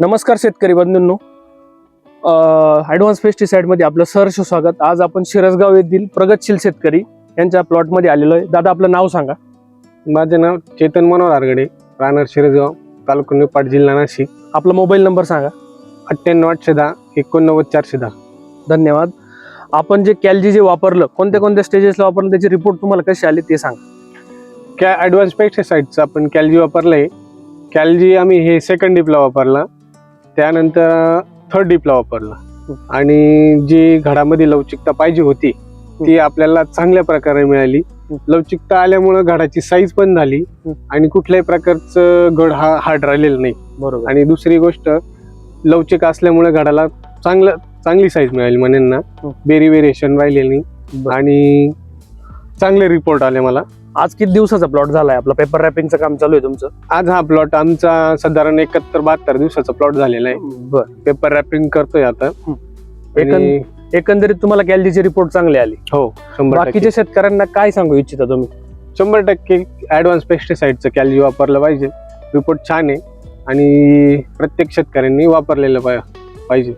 नमस्कार शेतकरी बंधूंनो. ॲडव्हान्स पेस्टिसाईडमध्ये आपलं सहर्ष स्वागत. आज आपण शिरसगाव येथील प्रगतशील शेतकरी यांच्या प्लॉटमध्ये आलेलो आहे. दादा आपलं नाव सांगा. माझं नाव चेतन मनोहर आरगडे राहणार शिरसगाव तालुका निपाट जिल्हा नाशिक. आपला मोबाईल नंबर सांगा. अठ्ठ्याण्णव आठशे दहा एकोणनव्वद चारशे दहा. धन्यवाद. आपण जे कॅलजी जे वापरलं कोणत्या कोणत्या स्टेजेसला वापरलं त्याचे रिपोर्ट तुम्हाला कसे आले ते सांगा. कॅ ॲडव्हान्स पेस्टिसाईडचं आपण कॅलजी वापरलंय. कॅलजी आम्ही हे सेकंड डिपला वापरला त्यानंतर थर्ड डिपला वापरला. आणि जी घडामध्ये लवचिकता पाहिजे होती ती आपल्याला चांगल्या प्रकारे मिळाली. लवचिकता आल्यामुळं घडाची साईज पण झाली आणि कुठल्याही प्रकारचं घड हा हार्ड राहिलेलं नाही. बरोबर. आणि दुसरी गोष्ट लवचिक असल्यामुळे घडाला चांगलं चांगली साईज मिळाली म्हणेन ना. बेरी व्हेरिएशन राहिलेली. आणि चांगले रिपोर्ट आले मला. आज किती दिवसाचा प्लॉट झालाय? आपला पेपर रॅपिंगचं काम चालू आहे तुमचं? आज हा प्लॉट आमचा साधारण एकाहत्तर बहात्तर दिवसाचा प्लॉट झालेला आहे. बरं. पेपर रॅपिंग करतोय आता. एकंदरीत तुम्हाला कॅलजीचे रिपोर्ट चांगले आले. हो शंभर टक्के. बाकीच्या शेतकऱ्यांना काय सांगू इच्छिता तुम्ही? शंभर टक्के ऍडव्हान्स पेस्टिसाईडचं कॅलजी वापरलं पाहिजे. रिपोर्ट छान आहे. आणि प्रत्येक शेतकऱ्यांनी वापरलेलं पाहि- पाहिजे.